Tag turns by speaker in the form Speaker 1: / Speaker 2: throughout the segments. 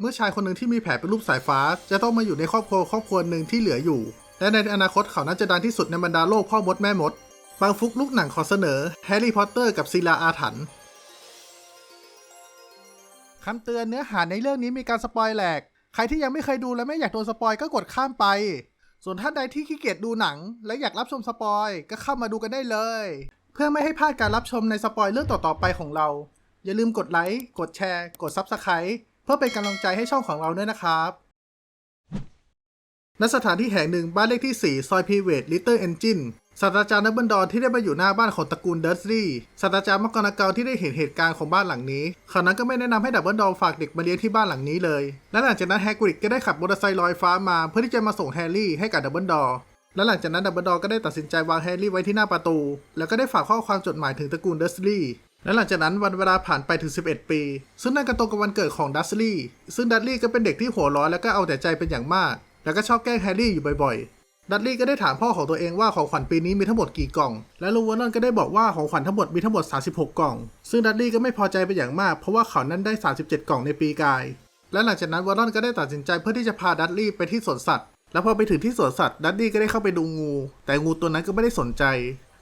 Speaker 1: เมื่อชายคนหนึ่งที่มีแผลเป็นรูปสายฟ้า จะต้องมาอยู่ในครอบครัวครอบครัวหนึ่งที่เหลืออยู่ และในอนาคตเขาน่าจะดังที่สุดในบรรดาโลกพ่อมดแม่มด บางฟุกลูกหนังขอเสนอแฮร์รี่พอตเตอร์กับศิลาอาถรรพ์คำเตือนเนื้อหาในเรื่องนี้มีการสปอยแหลก ใครที่ยังไม่เคยดูและไม่อยากโดนสปอยก็กดข้ามไป ส่วนท่านใดที่ขี้เกียจดูหนัง และอยากรับชมสปอยก็เข้ามาดูกันได้เลย เพื่อไม่ให้พลาดการรับชมในสปอยเรื่องต่อๆไปของเรา อย่าลืมกดไลค์ กดแชร์ กด Subscribe เพื่อเป็นกำลังใจให้ช่องของเราด้วยนะครับณสถานที่แห่งหนึ่งบ้านเลขที่ 4 ซอยพีเวดลิตเติ้ลเอนจินศาสตราจารย์นับบันดอนที่ได้มาอยู่หน้าบ้านของตระกูลเดอร์สลีย์ศาสตราจารย์มักกรนากาที่ได้เห็นเหตุการณ์ของบ้านหลังนี้เขานั้นก็ไม่แนะนำให้ดับเบิลดอฝากเด็กมาเลี้ยงที่บ้านหลังนี้เลย และหลังจากนั้นแฮกริดก็ได้ขับมอเตอร์ไซค์ลอยฟ้ามาเพื่อที่จะมาส่งแฮร์รี่ให้กับดับเบิลดอและหลังจากนั้นดับเบิลดอก็ได้ตัดสินใจวางแฮร์รี่ไว้ที่หน้าประตู แล้วก็ได้ฝากข้อความจดหมายถึงตระกูลเดอร์สลีย์ และหลังจากนั้นวันเวลาผ่านไปถึง 11 ปี ซึ่งนั่นก็ตรงกับวันเกิดของดัสลี่ ซึ่งดัสลี่ก็เป็นเด็กที่หัวร้อนและก็เอาแต่ใจเป็นอย่างมาก แล้วก็ชอบแกล้งแฮร์รี่อยู่บ่อยๆ ดัสลี่ก็ได้ถามพ่อของตัวเองว่าของขวัญปีนี้มีทั้งหมดกี่กล่อง และลุงวอนนอนก็ได้บอกว่าของขวัญทั้งหมดมีทั้งหมด 36 กล่อง ซึ่งดัสลี่ก็ไม่พอใจเป็นอย่างมาก เพราะว่าเขานั้นได้ 37 กล่องในปีกาย และหลังจากนั้นวอนนอนก็ได้ตัดสินใจเพื่อที่จะพาดัสลี่ไปที่สวนสัตว์ แล้วพอไปถึงที่สวนสัตว์ ดัดดี้ก็ได้เข้าไปดูงู แต่งูตัวนั้นก็ไม่ได้สนใจ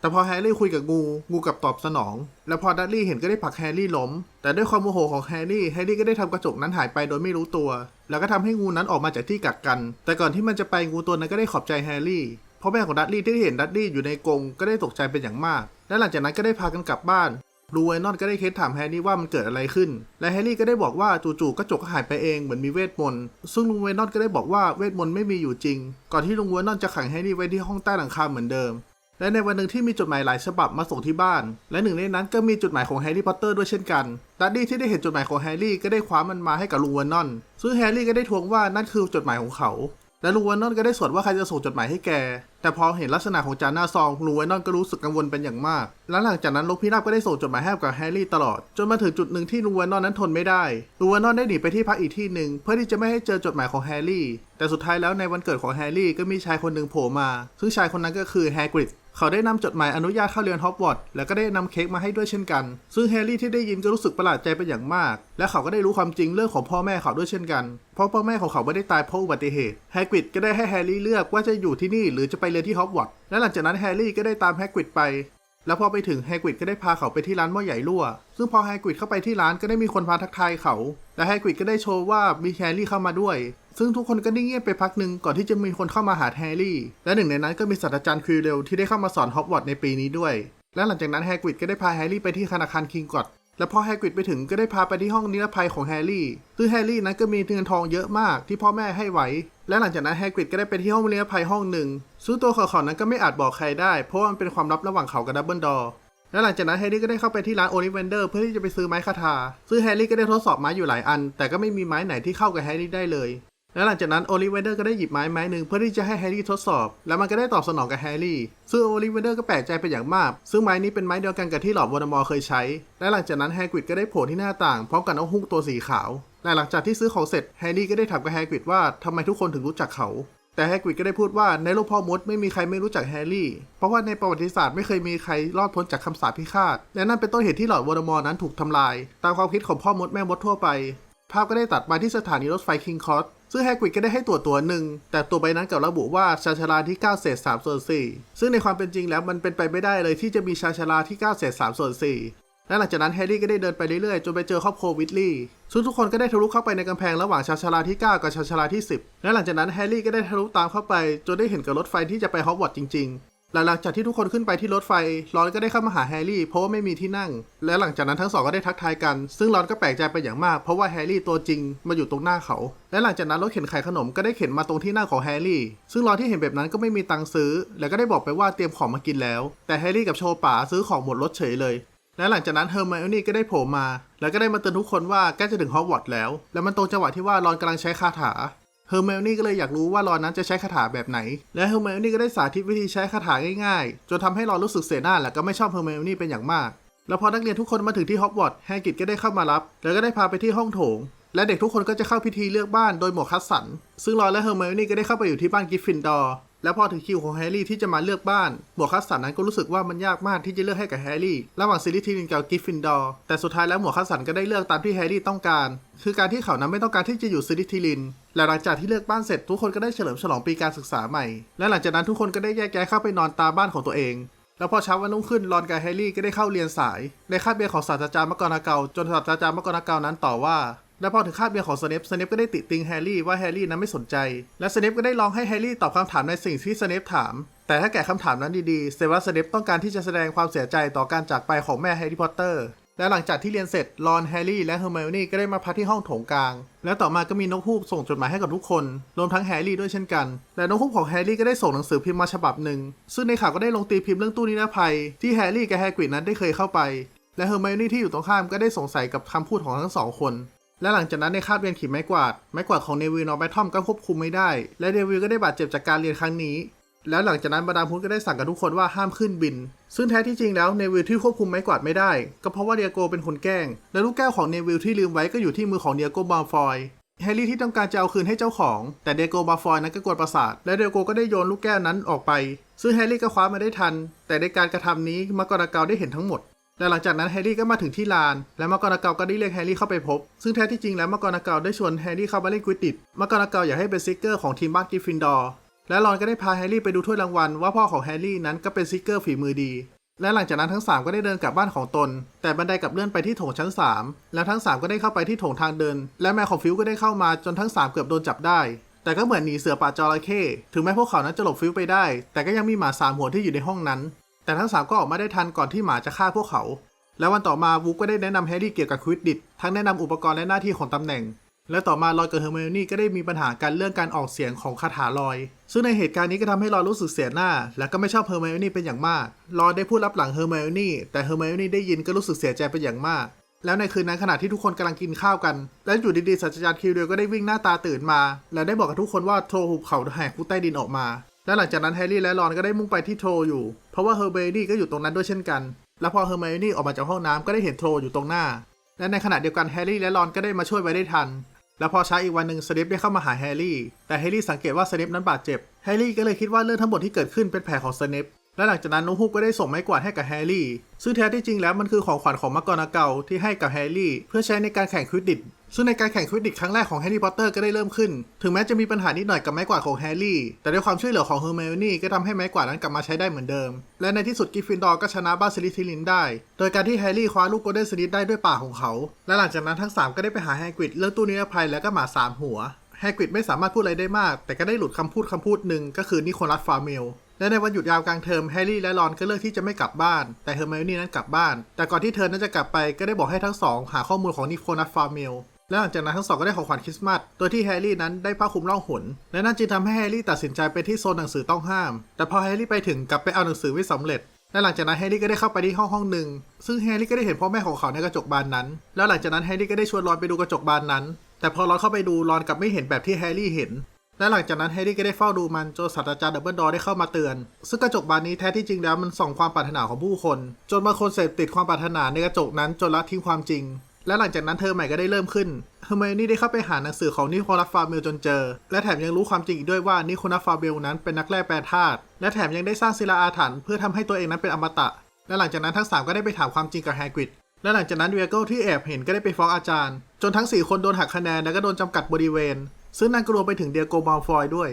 Speaker 1: แต่พอแฮร์รี่คุยกับงู งูกับตอบสนอง แล้วพอดัดดี้เห็นก็ได้ผลักแฮร์รี่ล้ม แต่ด้วยความโมโหของแฮร์รี่ แฮร์รี่ก็ได้ทำกระจกนั้นหายไปโดยไม่รู้ตัว แล้วก็ทำให้งูนั้นออกมาจากที่กักกัน แต่ก่อนที่มันจะไปงูตัวนั้นก็ได้ขอบใจแฮร์รี่ เพราะแม่ของดัดดี้ที่เห็นดัดดี้อยู่ในกรงก็ได้ตกใจเป็นอย่างมาก และหลังจากนั้นก็ได้พากันกลับบ้านลูเวนอนก็ได้เค้นถามแฮร์รี่ว่ามันเกิดอะไรขึ้น และแฮร์รี่ก็ได้บอกว่าจู่ๆกระจกก็หายไปเองเหมือนมีเวทมนต์ ซึ่งลุงเวนอนก็ได้บอกว่าเวทมนต์ไม่มีอยู่จริง ก่อนที่ลุงเวนอนจะขังแฮร์รี่ไว้ที่ห้องใต้หลังคาเหมือนเดิม และในวันหนึ่งที่มีจดหมายหลายฉบับมาส่งที่บ้าน และหนึ่งในนั้นก็มีจดหมายของแฮร์รี่พอตเตอร์ด้วยเช่นกัน ดัดดี้ที่ได้เห็นจดหมายของแฮร์รี่ก็ได้คว้ามันมาให้กับลุงเวนอน ซึ่งแฮร์รี่ก็ได้ทวงว่านั่นคือจดหมายของเขา และลุงเวนอนก็ได้สวนว่าใครจะส่งจดหมายให้แก แต่พอเห็นลักษณะของจานหน้าซองลุงเวนอนก็รู้สึกกังวลเป็นอย่างมาก และหลังจากนั้นนกพิราบก็ได้ส่งจดหมายให้กับแฮร์รี่ตลอด จนมาถึงจุดหนึ่งที่ลุงเวนอนนั้นทนไม่ได้ ลุงเวนอนได้หนีไปที่พักอีกที่หนึ่งเพื่อที่จะไม่ให้เจอจดหมายของแฮร์รี่ แต่สุดท้ายแล้วในวันเกิดของแฮร์รี่ก็มีชายคนหนึ่งโผล่มา ซึ่งชายคนนั้นก็คือแฮกริด เขาได้นำจดหมายอนุญาตเข้าเรียนฮอกวอตส์แล้วก็ได้นำเค้กมาให้ด้วยเช่นกัน ซึ่งแฮร์รี่ที่ได้ยินก็รู้สึกประหลาดใจเป็นอย่างมาก และเขาก็ได้รู้ความจริงเรื่องของพ่อแม่เขาด้วยเช่นกัน เพราะพ่อแม่ของเขาไม่ได้ตายเพราะอุบัติเหตุ แฮกริดก็ได้ให้แฮร์รี่เลือกว่าจะอยู่ที่นี่หรือจะไปเรียนที่ฮอกวอตส์และหลังจากนั้นแฮร์รี่ก็ได้ตามแฮกริดไป แล้วพอไปถึงแฮกริดก็ได้พาเขาไปที่ร้านหม้อใหญ่รั่ว ซึ่งพอแฮกริดเข้าไปที่ร้านก็ได้มีคนพาทักทายเขา และแฮกริดก็ได้โชว์ว่ามีแฮร์รี่เข้ามาด้วย ซึ่งทุกคนก็นิ่งเงียบไปพักหนึ่งก่อนที่จะมีคนเข้ามาหาแฮร์รี่ และหนึ่งในนั้นก็มีศาสตราจารย์ควิลเลลที่ได้เข้ามาสอนฮอกวอตส์ในปีนี้ด้วย และหลังจากนั้นแฮกริดก็ได้พาแฮร์รี่ไปที่ธนาคารคิงกอด และพอแฮกริดไปถึงก็ได้พาไปที่ห้องนิรภัยของแฮร์รี่ซึ่งแฮร์รี่นั้นก็มีเงินทองเยอะมากที่พ่อแม่ให้ไว้ และหลังจากนั้นแฮกริดก็ได้ไปที่ห้องนิรภัยห้องหนึ่งซึ่งตัวเขาเขานั้นก็ไม่อาจบอกใครได้ เพราะมันเป็นความลับระหว่างเขากับดับเบิลดอร์และหลังจากนั้นแฮร์รี่ก็ได้เข้าไปที่ร้านโอลิเวนเดอร์เพื่อที่จะไปซื้อไม้คาถาซึ่งแฮร์รี่ก็ได้ทดสอบไม้อยู่หลายอัน แต่ก็ไม่มีไม้ไหนที่เข้ากับแฮร์รี่ได้เลย และหลังจากนั้นโอลิเวเดอร์ก็ได้หยิบไม้ไม้หนึ่งเพื่อที่จะให้แฮร์รี่ทดสอบ แล้วมันก็ได้ตอบสนองกับแฮร์รี่ ซึ่งโอลิเวเดอร์ก็แปลกใจเป็นอย่างมาก ซึ่งไม้นี้เป็นไม้เดียวกันกับที่หลอดวอร์มอร์เคยใช้ และหลังจากนั้นแฮกริดก็ได้โผล่ที่หน้าต่างพร้อมกับน้องฮุกตัวสีขาวและหลังจากที่ซื้อของเสร็จแฮร์รี่ก็ได้ถามกับแฮกริดว่าทำไมทุกคนถึงรู้จักเขา แต่แฮกริดก็ได้พูดว่าในโลกพ่อมดไม่มีใครไม่รู้จักแฮร์รี่ เพราะว่าในประวัติศาสตร์ไม่เคยมีใครรอดพ้นจากคำสาปพิฆาต และนั่นเป็นต้นเหตุที่หลอดวอร์มอนั้นถูกทำลาย ตามความคิดของพ่อมดแม่มดทั่วไป ภาพก็ได้ตัดมาที่สถานีรถไฟคิงคอส ซึ่งแฮกริดก็ได้ให้ตัวตัวหนึ่ง แต่ตัวใบนั้นกลับระบุว่าชาชลาที่ 9 เศษ3ส่วน4ซึ่งในความเป็นจริงแล้วมันเป็นไปไม่ได้เลยที่จะมีชาชลาที่ 9 เศษ3ส่วน4และหลังจากนั้นแฮร์รี่ก็ได้เดินไปเรื่อยๆ จนไปเจอครอบครัววิทลี่ซึ่งทุกคนก็ได้ทะลุเข้าไปในกำแพงระหว่างชาชลาที่ 9 กับชาชลาที่ 10 และหลังจากนั้นแฮร์รี่ก็ได้ทะลุตามเข้าไป จนได้เห็นกับรถไฟที่จะไปฮอกวอตส์จริงๆ หลังจากที่ทุกคนขึ้นไปที่รถไฟรอนก็ได้เข้ามาหาแฮร์รี่เพราะว่าไม่มีที่นั่ง และหลังจากนั้นทั้งสองก็ได้ทักทายกัน ซึ่งรอนก็แปลกใจไปอย่างมาก เพราะว่าแฮร์รี่ตัวจริงมาอยู่ตรงหน้าเขา และหลังจากนั้นรถเข็นขายขนมก็ได้เข็นมาตรงที่หน้าของแฮร์รี่ ซึ่งรอนที่เห็นแบบนั้นก็ไม่มีตังค์ซื้อ แล้วก็ได้บอกไปว่าเตรียมของมากินแล้ว แต่แฮร์รี่กับโชป๋าซื้อของหมดรถเฉยเลย และหลังจากนั้นเฮอร์ไมโอนี่ก็ได้โผล่มา แล้วก็ได้มาเตือนทุกคนว่าใกล้จะถึงฮอกวอตส์แล้ว และมันตรงจังหวะที่ว่ารอนกำลังใช้คาถา เฮอร์เมลนี่ก็เลยอยากรู้ว่ารอนนั้นจะใช้คาถาแบบไหน และเฮอร์เมลนี่ก็ได้สาธิตวิธีใช้คาถาง่ายๆ จนทำให้รอนรู้สึกเสียหน้าและก็ไม่ชอบเฮอร์เมลนี่เป็นอย่างมาก แล้วพอนักเรียนทุกคนมาถึงที่ฮอกวอตส์แฮกิดก็ได้เข้ามารับ แล้วก็ได้พาไปที่ห้องโถง และเด็กทุกคนก็จะเข้าพิธีเลือกบ้านโดยหมวกคัสสัน ซึ่งรอนและเฮอร์เมลนี่ก็ได้เข้าไปอยู่ที่บ้านกิฟฟินดอร์ แล้วพอถึงคิวของแฮร์รี่ที่จะมาเลือกบ้านหมวกคัสสันนั้นก็รู้สึกว่ามันยากมากที่จะเลือกให้กับแฮร์รี่ ระหว่างซิลิทิลินกับกริฟฟินดอร์ แต่สุดท้ายแล้วหมวกคัสสันก็ได้เลือกตามที่แฮร์รี่ต้องการ คือการที่เขานั้นไม่ต้องการที่จะอยู่ซิลิทิลิน และหลังจากที่เลือกบ้านเสร็จทุกคนก็ได้เฉลิมฉลองปีการศึกษาใหม่ และหลังจากนั้นทุกคนก็ได้แยกย้ายเข้าไปนอนตามบ้านของตัวเอง แล้วพอเช้าวันรุ่งขึ้นรอนกับแฮร์รี่ก็ได้เข้าเรียนสาย ในคาบเรียนของศาสตราจารย์มกรนาเกาจนศาสตราจารย์มกรนาเกานั้นต่อว่า และพอถึงคาบเรียนของสเนปสเนปก็ได้ติติงแฮร์รี่ว่าแฮร์รี่นั้นไม่สนใจ และสเนปก็ได้ลองให้แฮร์รี่ตอบคำถามในสิ่งที่สเนปถาม แต่ถ้าแก่คำถามนั้นดีๆเซว่าสเนปต้องการที่จะแสดงความเสียใจต่อการจากไปของแม่แฮร์รี่พอตเตอร์ และหลังจากที่เรียนเสร็จรอนแฮร์รี่และเฮอร์ไมโอนี่ก็ได้มาพักที่ห้องโถงกลาง และต่อมาก็มีนกฮูกส่งจดหมายให้กับทุกคน รวมทั้งแฮร์รี่ด้วยเช่นกัน และนกฮูกของแฮร์รี่ก็ได้ส่งหนังสือพิมพ์มาฉบับหนึ่ง ซึ่งในข่าวก็ได้ลงตีพิมพ์เรื่องตู้นิรภัย ที่แฮร์รี่กับแฮกริดนั้นได้เคยเข้าไปและเฮอร์ไมโอนี่ที่อยู่ตรงข้ามก็ได้สงสัยกับคำพูดของทั้งสองคน และหลังจากนั้นในคาบเรียนขี่ไม้กวาด ไม้กวาดของเนวิลนอร์แบททอมก็ควบคุมไม่ได้ และเนวิลก็ได้บาดเจ็บจากการเรียนครั้งนี้ แล้วหลังจากนั้นมาดามพุทธก็ได้สั่งกับทุกคนว่าห้ามขึ้นบิน ซึ่งแท้ที่จริงแล้วเนวิลที่ควบคุมไม้กวาดไม่ได้ ก็เพราะว่าเดียโกเป็นคนแกล้ง และลูกแก้วของเนวิลที่ลืมไว้ก็อยู่ที่มือของเดียโกบาฟอยแฮร์รี่ที่ต้องการจะเอาคืนให้เจ้าของ แต่เดียโกบาฟอยนั้นก็กวนประสาท และเดียโกก็ได้โยนลูกแก้วนั้นออกไป ซึ่งแฮร์รี่ก็คว้ามาได้ทัน แต่ในการกระทำนี้มักกราเกาได้เห็นทั้งหมด และหลังจากนั้นแฮร์รี่ก็มาถึงที่ลาน และมักกราเกาก็ได้เรียกแฮร์รี่เข้าไปพบ ซึ่งแท้ที่จริงแล้วมักกราเกาได้ชวนแฮร์รี่เข้ามาเล่นกวิดดิตมักกราเกาอยากให้เป็นซิกเกอร์ของทีมบ้านกริฟฟินดอร์และรอนก็ได้พาแฮร์รี่ไปดูถ้วยรางวัลว่าพ่อของแฮร์รี่นั้นก็เป็นซิกเกอร์ฝีมือดี และหลังจากนั้นทั้ง 3 ก็ได้เดินกลับบ้านของตน แต่บันไดกลับเลื่อนไปที่โถงชั้น 3 แล้วทั้ง 3 ก็ได้เข้าไปที่โถงทางเดิน และแม่ของฟิวก็ได้เข้ามาจนทั้ง 3 เกือบโดนจับได้ แต่ก็เหมือนหนีเสือป่าจระเข้ถึงแม้พวกเขานั้นจะหลบฟิวไปได้ แต่ก็ยังมีหมาสามหัวที่อยู่ในห้องนั้น แต่ทั้ง 3 ก็ออกมาได้ทันก่อนที่หมาจะฆ่าพวกเขา แล้ววันต่อมาวูก็ได้แนะนำแฮร์รี่เกี่ยวกับควิดดิตทั้งแนะนำอุปกรณ์และหน้าที่ของตำแหน่ง และต่อมาลอยกับเฮอร์ไมโอนี่ก็ได้มีปัญหากันเรื่องการออกเสียงของคาถาลอย ซึ่งในเหตุการณ์นี้ก็ทำให้ลอยรู้สึกเสียหน้า และก็ไม่ชอบเฮอร์ไมโอนี่เป็นอย่างมากลอยได้พูดรับหลังเฮอร์ไมโอนี่แต่เฮอร์ไมโอนี่ได้ยินก็รู้สึกเสียใจเป็นอย่างมากแล้วในคืนนั้นขณะที่ทุกคนกำลังกินข้าวกัน และอยู่ดีๆศาสตราจารย์คิวเดียก็ได้วิ่งหน้าตาตื่นมา และได้บอกกับทุกคนว่าโทรหุบเขาแหกคุกใต้ดินออกมา และหลังจากนั้นแฮร์รี่และรอนก็ได้มุ่งไปที่โทรอยู่ เพราะว่าเฮอร์ไมโอนี่ก็อยู่ตรงนั้นด้วยเช่นกัน และพอเฮอร์ไมอนี่ออกมาจากห้องน้ำก็ได้เห็นโทรอยู่ตรงหน้า และในขณะเดียวกันแฮร์รี่และรอนก็ได้มาช่วยไว้ได้ทัน แล้วพอเช้าอีกวันหนึ่งสเนปได้เข้ามาหาแฮร์รี่ แต่แฮร์รี่สังเกตว่าสเนปนั้นบาดเจ็บ แฮร์รี่ก็เลยคิดว่าเรื่องทั้งหมดที่เกิดขึ้นเป็นแผลของสเนป และหลังจากนั้นน้องฮูกก็ได้ส่งไม้กวาดให้กับแฮร์รี่ ซึ่งแท้ที่จริงแล้วมันคือของขวัญของมักกอนาเกาที่ให้กับแฮร์รี่ เพื่อใช้ในการแข่งควิดดิต ซึ่งในการแข่งควิดดิตครั้งแรกของแฮร์รี่พอตเตอร์ก็ได้เริ่มขึ้น ถึงแม้จะมีปัญหานิดหน่อยกับไม้กวาดของแฮร์รี่ แต่ด้วยความช่วยเหลือของเฮอร์ไมโอนี่ก็ทำให้ไม้กวาดนั้นกลับมาใช้ได้เหมือนเดิม และในที่สุดกิฟฟินดอร์ก็ชนะบ้านซิลิทิลินได้ โดยการที่แฮร์รี่คว้าลูกโกลเด้นสนิทได้ด้วยปากของเขา และหลังจากนั้นทั้งสามก็ได้ไปหาแฮกริดเรื่องตู้นิรภัยและก็หมาสามหัว แฮกริดไม่สามารถพูดอะไรได้มาก แต่ก็ได้หลุดคำพูดคำพูดหนึ่งก็คือนิโคลัสฟาเมลและในวันหยุดยาวกลางเทอมแฮร์รี่และรอนก็เลือกที่จะไม่กลับบ้าน แต่เฮอร์ไมโอนี่นั้นกลับบ้าน แต่ก่อนที่เธอนั้นจะกลับไปก็ได้บอกให้ทั้งสองหาข้อมูลของนิโคลัสฟาร์เมล และหลังจากนั้นทั้งสองก็ได้ของขวัญคริสต์มาส โดยที่แฮร์รี่นั้นได้ผ้าคลุมล่องหน และนั่นจึงทำให้แฮร์รี่ตัดสินใจไปที่โซนหนังสือต้องห้าม แต่พอแฮร์รี่ไปถึงกลับไปเอาหนังสือไม่สำเร็จ และหลังจากนั้นแฮร์รี่ก็ได้เข้าไปที่ห้องห้องหนึ่ง ซึ่งแฮร์รี่ก็ได้เห็นพ่อแม่ของเขาในกระจกบานนั้น แล้วหลังจากนั้นแฮร์รี่ก็ได้ชวนรอนไปดูกระจกบานนั้น แต่พอรอนเข้าไปดูรอนกลับไม่เห็นแบบที่แฮร์รี่เห็น และหลังจากนั้นแฮร์รี่ก็ได้เฝ้าดูมันจนศาสตราจารย์ดับเบิลดอร์ได้เข้ามาเตือน ซึ่งกระจกบานนี้แท้ที่จริงแล้วมันส่องความปรารถนาของผู้คน จนบางคนเสพติดความปรารถนาในกระจกนั้นจนละทิ้งความจริง และหลังจากนั้นเธอใหม่ก็ได้เริ่มขึ้นเฮอร์ไมโอนี่ได้เข้าไปหาหนังสือของนิโคลัสฟาเมลจนเจอ และแถมยังรู้ความจริงอีกด้วยว่านิโคลัสฟาเมลนั้นเป็นนักแร่แปรธาตุและแถมยังได้สร้างศิลาอาถรรพ์เพื่อทำให้ตัวเองนั้นเป็นอมตะ และหลังจากนั้นทั้งสามก็ได้ไปถามความจริงกับแฮกริดและหลังจากนั้นเวียเกิลที่แอบเห็นก็ได้ไปฟ้องอาจารย์ จนทั้ง 4 คนโดนหักคะแนนและก็โดนจำกัดบริเวณ ซึ่งนั่นก็รวมไปถึงเดียโกมาลฟอยด้วย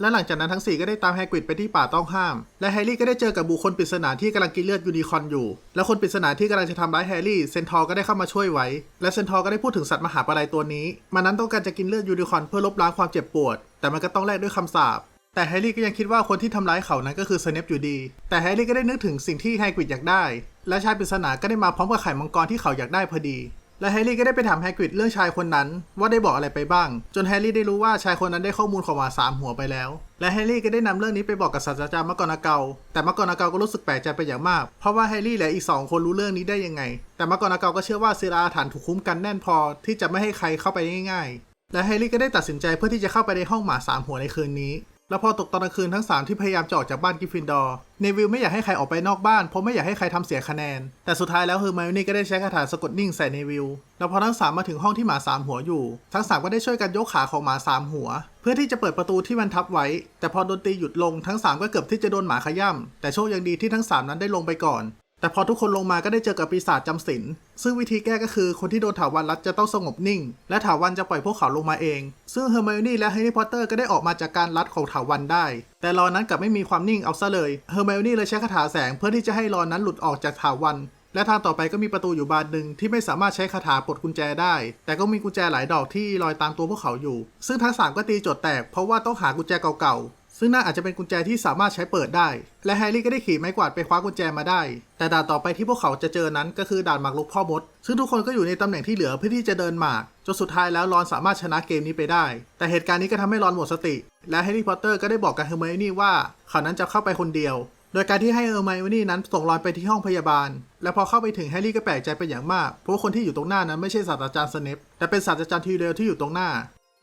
Speaker 1: และหลังจากนั้นทั้ง 4 ก็ได้ตามแฮกริดไปที่ป่าต้องห้าม และแฮร์รี่ก็ได้เจอกับบุคคลปริศนาที่กำลังกินเลือดยูนิคอนอยู่ และคนปริศนาที่กำลังจะทำร้ายแฮร์รี่เซนทอร์ก็ได้เข้ามาช่วยไว้ และเซนทอร์ก็ได้พูดถึงสัตว์มหาปลายตัวนี้ มันนั้นต้องการจะกินเลือดยูนิคอนเพื่อลบล้างความเจ็บปวด แต่มันก็ต้องแลกด้วยคำสาปแต่แฮร์รี่ก็ยังคิดว่าคนที่ทำร้ายเขานั้นก็คือสเนปอยู่ดี แต่แฮร์รี่ก็ได้นึกถึงสิ่งที่แฮกริดอยากได้ และชายปริศนาก็ได้มาพร้อมกับไข่มังกรที่เขาอยากได้พอดี และแฮร์รี่ก็ได้ไปถามแฮกริดเรื่องชายคนนั้น ว่าได้บอกอะไรไปบ้าง จนแฮร์รี่ได้รู้ว่าชายคนนั้นได้ข้อมูลของหมาสามหัวไปแล้ว และแฮร์รี่ก็ได้นำเรื่องนี้ไปบอกกับศาสตราจารย์มักอนาเกาแต่มักอนาเกาก็รู้สึกแปลกใจไปอย่างมาก เพราะว่าแฮร์รี่และอีกสองคนรู้เรื่องนี้ได้ยังไง แต่มักกอนาเกาก็เชื่อว่าศิลาอาถรรพ์ถูกคุ้มกันแน่นพอที่จะไม่ให้ใครเข้าไปง่าย ๆ และแฮร์รี่ก็ได้ตัดสินใจเพื่อที่จะเข้าไปในห้องหมาสามหัวในคืนนี้ แล้วพอตกตอนกลางคืนทั้ง3ที่พยายามจะออกจากบ้านกิฟฟินดอร์เนวิลไม่อยากให้ใครออกไปนอกบ้านเพราะไม่อยากให้ใครทำเสียคะแนน แต่สุดท้ายแล้วเฮอร์ไมโอนี่ก็ได้ใช้คาถาสะกดนิ่งใส่เนวิลแล้วพอทั้งสามมาถึงห้องที่หมาสามหัวอยู่ ทั้งสามก็ได้ช่วยกันยกขาของหมาสามหัว เพื่อที่จะเปิดประตูที่มันทับไว้ แต่พอดนตรีหยุดลงทั้งสามก็เกือบที่จะโดนหมาขย่ำแต่โชคยังดีที่ทั้งสามนั้นได้ลงไปก่อน แต่พอทุกคนลงมาก็ได้เจอกับปีศาจจำศีลซึ่งวิธีแก้ก็คือคนที่โดนถาวันรัดจะต้องสงบนิ่ง และถาวันจะปล่อยพวกเขาลงมาเอง ซึ่งเฮอร์ไมโอนี่และแฮร์รี่พอตเตอร์ก็ได้ออกมาจากการรัดของถาวันได้ แต่รอนนั้นกลับไม่มีความนิ่งเอาซะเลยเฮอร์ไมโอนี่เลยใช้คาถาแสงเพื่อที่จะให้รอนนั้นหลุดออกจากถาวันและทางต่อไปก็มีประตูอยู่บานหนึ่งที่ไม่สามารถใช้คาถาปลดกุญแจได้ แต่ก็มีกุญแจหลายดอกที่ลอยตามตัวพวกเขาอยู่ ซึ่งทั้งสามก็ตีโจทย์แตกเพราะว่าต้องหากุญแจเก่าๆ ซึ่งน่าอาจจะเป็นกุญแจที่สามารถใช้เปิดได้ และแฮร์รี่ก็ได้ขี่ไม้กวาดไปคว้ากุญแจมาได้ แต่ด่านต่อไปที่พวกเขาจะเจอนั้นก็คือด่านหมากรุกพ่อมด ซึ่งทุกคนก็อยู่ในตำแหน่งที่เหลือเพื่อที่จะเดินหมากจนสุดท้ายแล้วรอนสามารถชนะเกมนี้ไปได้ แต่เหตุการณ์นี้ก็ทำให้รอนหมดสติ และแฮร์รี่พอตเตอร์ก็ได้บอกกับเฮอร์ไมโอนี่ว่าเขานั้นจะเข้าไปคนเดียว โดยการที่ให้เฮอร์ไมโอนี่นั้นส่งรอนไปที่ห้องพยาบาล และพอเข้าไปถึงแฮร์รี่ก็แปลกใจเป็นอย่างมากเพราะว่าคนที่อยู่ตรงหน้านั้นไม่ใช่ศาสตราจารย์สเนปแต่เป็นศาสตราจารย์ทีเรลที่อยู่ตรงหน้า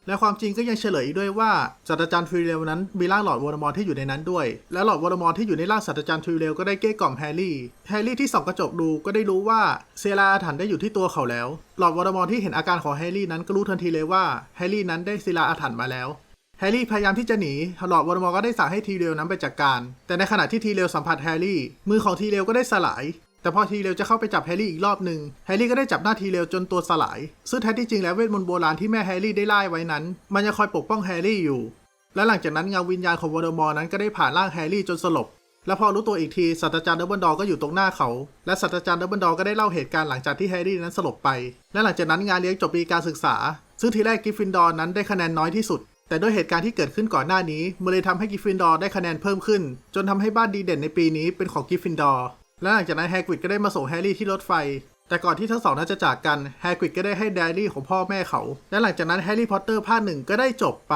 Speaker 1: และความจริงก็ยังเฉลยอีกด้วยว่าศาสตราจารย์ทรีเรลนั้นมีร่างหลอดวอร์มอร์ที่อยู่ในนั้นด้วย และหลอดวอร์มอร์ที่อยู่ในร่างศาสตราจารย์ทรีเรลก็ได้เกลี้ยกล่อมแฮร์รี่ แฮร์รี่ที่ส่องกระจกดูก็ได้รู้ว่าเซราอาถรรพ์ได้อยู่ที่ตัวเขาแล้ว หลอดวอร์มอร์ที่เห็นอาการของแฮร์รี่นั้นก็รู้ทันทีเลยว่าแฮร์รี่นั้นได้ศิลาอาถรรพ์มาแล้วแฮร์รี่พยายามที่จะหนี หลอดวอร์มอร์ก็ได้สั่งให้ทีเรลนั้นไปจัดการ แต่ในขณะที่ทีเรลสัมผัสแฮร์รี่ มือของทีเรลก็ได้สลาย แต่พอทีเรลจะเข้าไปจับแฮร์รี่อีกรอบหนึ่งแฮร์รี่ก็ได้จับหน้าทีเรลจนตัวสลาย ซึ่งแท้ที่จริงแล้วเวทมนต์โบราณที่แม่แฮร์รี่ได้ไล่ไว้นั้น มันยังคอยปกป้องแฮร์รี่อยู่ และหลังจากนั้นเงาวิญญาณของวอร์มอร์นั้นก็ได้ผ่านร่างแฮร์รี่จนสลบ และพอรู้ตัวอีกทีศาสตราจารย์ดับเบิลดอร์ก็อยู่ตรงหน้าเขา และศาสตราจารย์ดับเบิลดอร์ก็ได้เล่าเหตุการณ์หลังจากที่แฮร์รี่นั้นสลบไป และหลังจากนั้นงานเลี้ยงจบปีการศึกษา ซึ่งทีแรกกิฟฟินดอร์นั้นได้คะแนนน้อยที่สุดแต่ด้วยเหตุการณ์ที่เกิดขึ้นก่อนหน้านี้มันเลยทำให้กิฟฟินดอร์ได้คะแนนเพิ่มขึ้น จนทำให้บ้านดีเด่นในปีนี้เป็นของกิฟฟินดอร์ และหลังจากนั้นแฮกริดก็ได้มาส่งแฮร์รี่ที่รถไฟ แต่ก่อนที่ทั้งสองนั้นจะจากกันแฮกริดก็ได้ให้ไดอารี่ของพ่อแม่เขา และหลังจากนั้นแฮร์รี่พอตเตอร์ภาคหนึ่งก็ได้จบไป